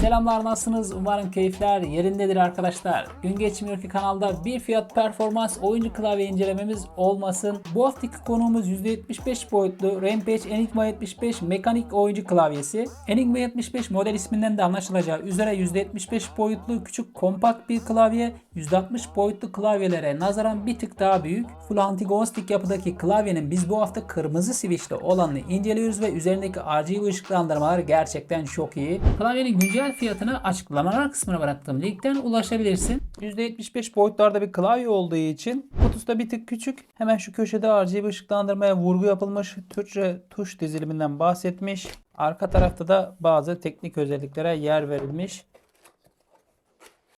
Selamlar nasılsınız? Umarım keyifler yerindedir arkadaşlar. Gün geçmiyor ki kanalda bir fiyat performans oyuncu klavye incelememiz olmasın. Bu haftaki konuğumuz %75 boyutlu Rampage Enigma 75 mekanik oyuncu klavyesi. Enigma 75 model isminden de anlaşılacağı üzere %75 boyutlu küçük kompakt bir klavye. %60 boyutlu klavyelere nazaran bir tık daha büyük. Full anti-ghosting yapıdaki klavyenin biz bu hafta kırmızı switchli olanını inceliyoruz ve üzerindeki RGB ışıklandırmalar gerçekten çok iyi. Klavyenin güncel fiyatını açıklamalar kısmına bıraktığım linkten ulaşabilirsin. %75 boyutlarda bir klavye olduğu için kutusu da bir tık küçük. Hemen şu köşede RGB ışıklandırmaya vurgu yapılmış. Türkçe tuş diziliminden bahsetmiş. Arka tarafta da bazı teknik özelliklere yer verilmiş.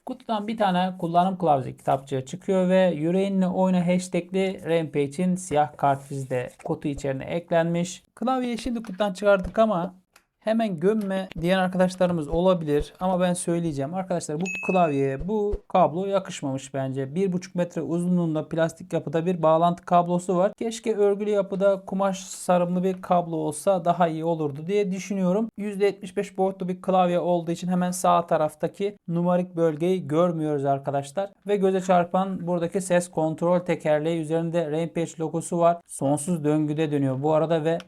Kutudan bir tane kullanım kılavuzu kitapçığı çıkıyor ve yüreğinle oyna hashtagli Rampage'in siyah kartvizi de kutu içerisine eklenmiş. Klavyeyi şimdi kutudan çıkardık ama hemen gömme diyen arkadaşlarımız olabilir ama ben söyleyeceğim. Arkadaşlar bu klavyeye bu kablo yakışmamış bence. 1,5 metre uzunluğunda plastik yapıda bir bağlantı kablosu var. Keşke örgülü yapıda kumaş sarımlı bir kablo olsa daha iyi olurdu diye düşünüyorum. %75 boyutlu bir klavye olduğu için hemen sağ taraftaki numarik bölgeyi görmüyoruz arkadaşlar. Ve göze çarpan buradaki ses kontrol tekerleği üzerinde Rampage logosu var. Sonsuz döngüde dönüyor bu arada ve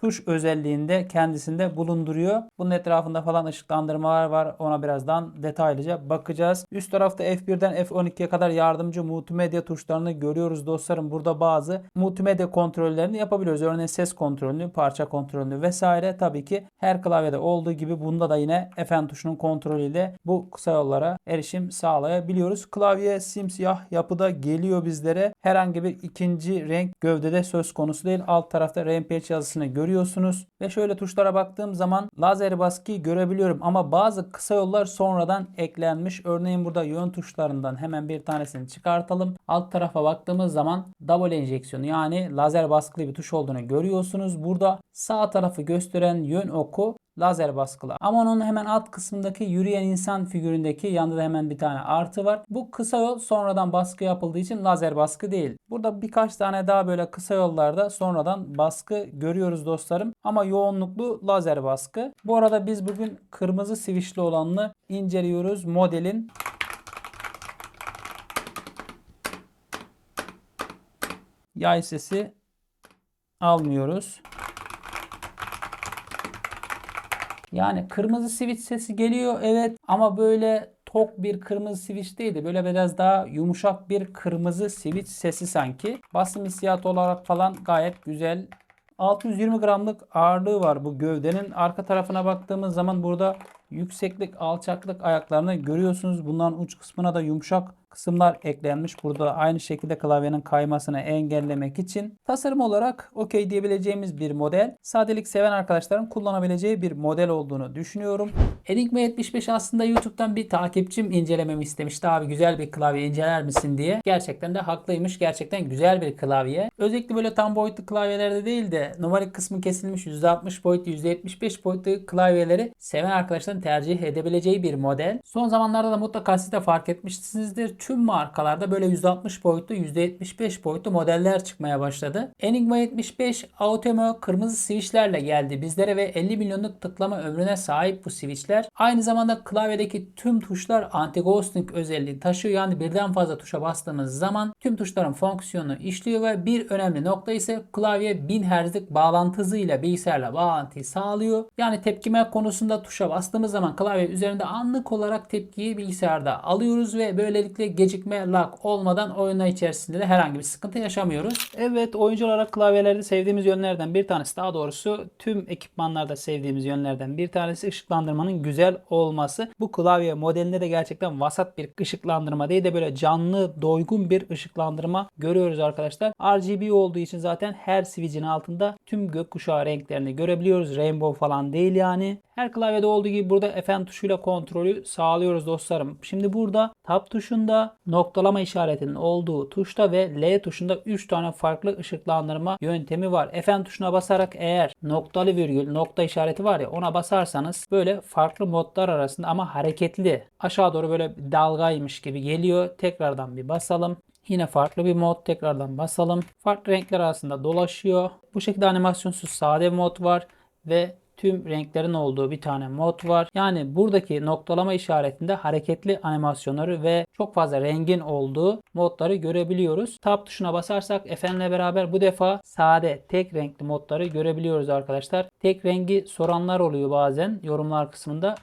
tuş özelliğinde kendisinde bulunduruyor. Bunun etrafında falan ışıklandırmalar var. Ona birazdan detaylıca bakacağız. Üst tarafta F1'den F12'ye kadar yardımcı multimedya tuşlarını görüyoruz dostlarım. Burada bazı multimedya kontrollerini yapabiliyoruz. Örneğin ses kontrolünü, parça kontrolünü vesaire. Tabii ki her klavyede olduğu gibi bunda da yine Fn tuşunun kontrolüyle bu kısa yollara erişim sağlayabiliyoruz. Klavye simsiyah yapıda geliyor bizlere. Herhangi bir ikinci renk gövdede söz konusu değil. Alt tarafta Rampage yazısını görüyoruz görüyorsunuz. Ve şöyle tuşlara baktığım zaman lazer baskıyı görebiliyorum ama bazı kısa yollar sonradan eklenmiş. Örneğin burada yön tuşlarından hemen bir tanesini çıkartalım. Alt tarafa baktığımız zaman double enjeksiyonu yani lazer baskılı bir tuş olduğunu görüyorsunuz. Burada sağ tarafı gösteren yön oku lazer baskılı. Ama onun hemen alt kısmındaki yürüyen insan figüründeki yanında da hemen bir tane artı var. Bu kısa yol sonradan baskı yapıldığı için lazer baskı değil. Burada birkaç tane daha böyle kısa yollarda sonradan baskı görüyoruz dostlarım. Ama yoğunluklu lazer baskı. Bu arada biz bugün kırmızı switchli olanını inceliyoruz modelin. Yay sesi almıyoruz. Yani kırmızı switch sesi geliyor evet ama böyle tok bir kırmızı switch değil de böyle biraz daha yumuşak bir kırmızı switch sesi sanki. Basım hissiyatı olarak falan gayet güzel. 620 gramlık ağırlığı var bu gövdenin. Arka tarafına baktığımız zaman burada yükseklik, alçaklık ayaklarını görüyorsunuz. Bunların uç kısmına da yumuşak kısımlar eklenmiş. Burada aynı şekilde klavyenin kaymasını engellemek için. Tasarım olarak okey diyebileceğimiz bir model. Sadelik seven arkadaşların kullanabileceği bir model olduğunu düşünüyorum. Enigma 75 aslında YouTube'dan bir takipçim incelememi istemişti. Abi güzel bir klavye inceler misin diye. Gerçekten de haklıymış. Gerçekten güzel bir klavye. Özellikle böyle tam boyutlu klavyelerde değil de numarik kısmı kesilmiş %60 boyutlu %75 boyutlu klavyeleri seven arkadaşların tercih edebileceği bir model. Son zamanlarda da mutlaka siz de fark etmişsinizdir tüm markalarda böyle 160 boyutlu, 175 boyutlu modeller çıkmaya başladı. Enigma 75 Automo kırmızı switchlerle geldi bizlere ve 50 milyonluk tıklama ömrüne sahip bu switchler. Aynı zamanda klavyedeki tüm tuşlar anti-ghosting özelliği taşıyor. Yani birden fazla tuşa bastığımız zaman tüm tuşların fonksiyonu işliyor ve bir önemli nokta ise klavye 1000 Hz'lik bağlantı hızıyla bilgisayarla bağlantıyı sağlıyor. Yani tepkime konusunda tuşa bastığımız zaman klavye üzerinde anlık olarak tepkiyi bilgisayarda alıyoruz ve böylelikle gecikme lag olmadan oyunlar içerisinde de herhangi bir sıkıntı yaşamıyoruz. Evet oyuncu olarak klavyelerde sevdiğimiz yönlerden bir tanesi daha doğrusu tüm ekipmanlarda sevdiğimiz yönlerden bir tanesi ışıklandırmanın güzel olması. Bu klavye modelinde de gerçekten vasat bir ışıklandırma değil de böyle canlı doygun bir ışıklandırma görüyoruz arkadaşlar. RGB olduğu için zaten her switch'in altında tüm gökkuşağı renklerini görebiliyoruz. Rainbow falan değil yani. Her klavyede olduğu gibi burada Fn tuşuyla kontrolü sağlıyoruz dostlarım. Şimdi burada tab tuşunda noktalama işaretinin olduğu tuşta ve L tuşunda 3 tane farklı ışıklandırma yöntemi var. Fn tuşuna basarak eğer noktalı virgül nokta işareti var ya ona basarsanız böyle farklı modlar arasında ama hareketli aşağı doğru böyle dalgaymış gibi geliyor. Tekrardan bir basalım. Yine farklı bir mod tekrardan basalım. Farklı renkler arasında dolaşıyor. Bu şekilde animasyonsuz sade mod var ve tüm renklerin olduğu bir tane mod var. Yani buradaki noktalama işaretinde hareketli animasyonları ve çok fazla rengin olduğu modları görebiliyoruz. Tab tuşuna basarsak efendiyle beraber bu defa sade tek renkli modları görebiliyoruz arkadaşlar. Tek rengi soranlar oluyor bazen yorumlar kısmında.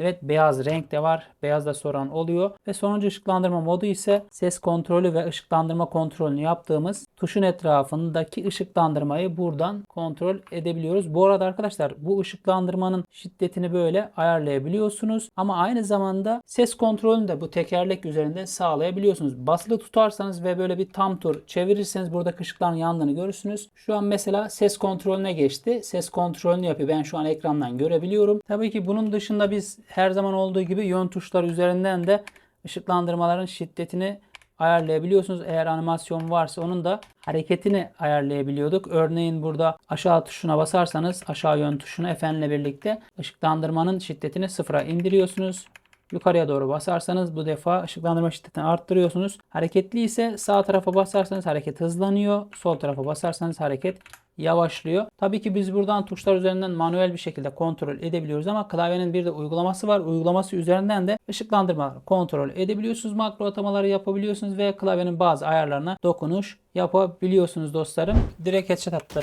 Evet beyaz renk de var. Beyaz da soran oluyor. Ve sonuncu ışıklandırma modu ise ses kontrolü ve ışıklandırma kontrolünü yaptığımız tuşun etrafındaki ışıklandırmayı buradan kontrol edebiliyoruz. Bu arada arkadaşlar bu ışıklandırmanın şiddetini böyle ayarlayabiliyorsunuz. Ama aynı zamanda ses kontrolünü de bu tekerlek üzerinde sağlayabiliyorsunuz. Basılı tutarsanız ve böyle bir tam tur çevirirseniz buradaki ışıkların yandığını görürsünüz. Şu an mesela ses kontrolüne geçti. Ses kontrolünü yapıyor. Ben şu an ekrandan görebiliyorum. Tabii ki bunun dışında biz her zaman olduğu gibi yön tuşları üzerinden de ışıklandırmaların şiddetini ayarlayabiliyorsunuz. Eğer animasyon varsa onun da hareketini ayarlayabiliyorduk. Örneğin burada aşağı tuşuna basarsanız aşağı yön tuşuna efendiyle birlikte ışıklandırmanın şiddetini sıfıra indiriyorsunuz. Yukarıya doğru basarsanız bu defa ışıklandırma şiddetini arttırıyorsunuz. Hareketli ise sağ tarafa basarsanız hareket hızlanıyor. Sol tarafa basarsanız hareket yavaşlıyor. Tabii ki biz buradan tuşlar üzerinden manuel bir şekilde kontrol edebiliyoruz ama klavyenin bir de uygulaması var. Uygulaması üzerinden de ışıklandırmaları kontrol edebiliyorsunuz. Makro atamaları yapabiliyorsunuz ve klavyenin bazı ayarlarına dokunuş yapabiliyorsunuz dostlarım. Direkt headshot attı.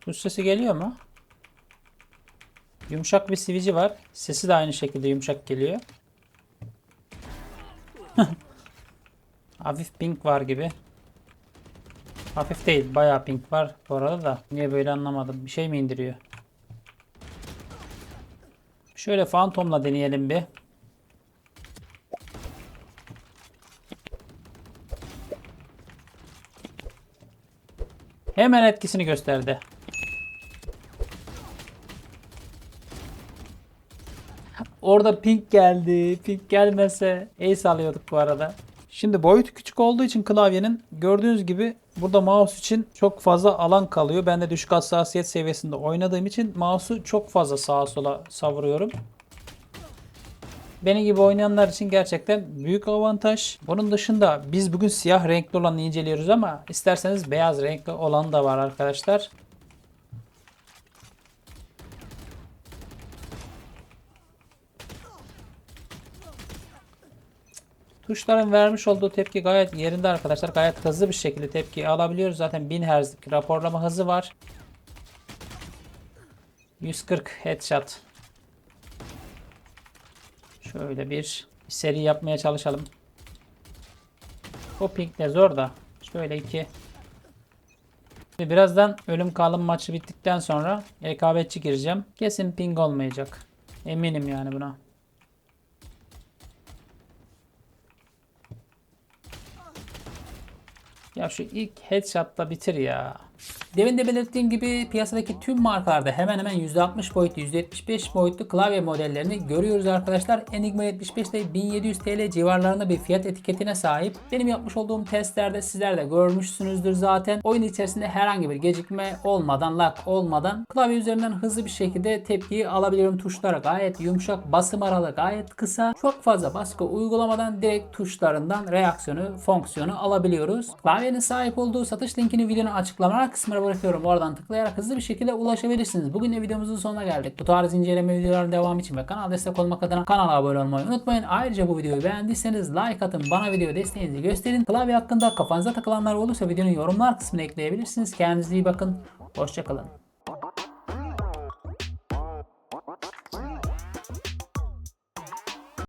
Tuş sesi geliyor mu? Yumuşak bir sivici var. Sesi de aynı şekilde yumuşak geliyor. Hafif pink var gibi. Hafif değil. Bayağı pink var bu arada da. Niye böyle anlamadım. Bir şey mi indiriyor? Şöyle Phantom'la deneyelim bir. Hemen etkisini gösterdi. Orada pink geldi. Pink gelmese ace alıyorduk bu arada. Şimdi boyutu küçük olduğu için klavyenin gördüğünüz gibi burada mouse için çok fazla alan kalıyor. Ben de düşük hassasiyet seviyesinde oynadığım için mouse'u çok fazla sağa sola savuruyorum. Beni gibi oynayanlar için gerçekten büyük avantaj. Bunun dışında biz bugün siyah renkli olanı inceliyoruz ama isterseniz beyaz renkli olan da var arkadaşlar. Tuşların vermiş olduğu tepki gayet yerinde arkadaşlar. Gayet hızlı bir şekilde tepki alabiliyoruz. Zaten 1000 Hz'lik raporlama hızı var. 140 headshot. Şöyle bir seri yapmaya çalışalım. O ping de zor da. Şöyle iki. Birazdan ölüm kalım maçı bittikten sonra rekabetçi gireceğim. Kesin ping olmayacak. Eminim yani buna. Ya şu ilk headshot'la bitir ya. Demin de belirttiğim gibi piyasadaki tüm markalarda hemen hemen %60 boyutlu, %75 boyutlu klavye modellerini görüyoruz arkadaşlar. Enigma 75 de 1700 TL civarlarında bir fiyat etiketine sahip. Benim yapmış olduğum testlerde sizler de görmüşsünüzdür zaten. Oyun içerisinde herhangi bir gecikme olmadan, lag olmadan klavye üzerinden hızlı bir şekilde tepkiyi alabiliyorum. Tuşlara gayet yumuşak, basım aralığı gayet kısa. Çok fazla baskı uygulamadan direkt tuşlarından reaksiyonu, fonksiyonu alabiliyoruz. Klavyenin sahip olduğu satış linkini videonun açıklamalar kısmına bırakıyorum. Oradan tıklayarak hızlı bir şekilde ulaşabilirsiniz. Bugün de videomuzun sonuna geldik. Bu tarz inceleme videoların devamı için ve kanal destek olmak adına kanala abone olmayı unutmayın. Ayrıca bu videoyu beğendiyseniz like atın. Bana video desteğinizi gösterin. Klavye hakkında kafanıza takılanlar olursa videonun yorumlar kısmına ekleyebilirsiniz. Kendinize iyi bakın. Hoşçakalın.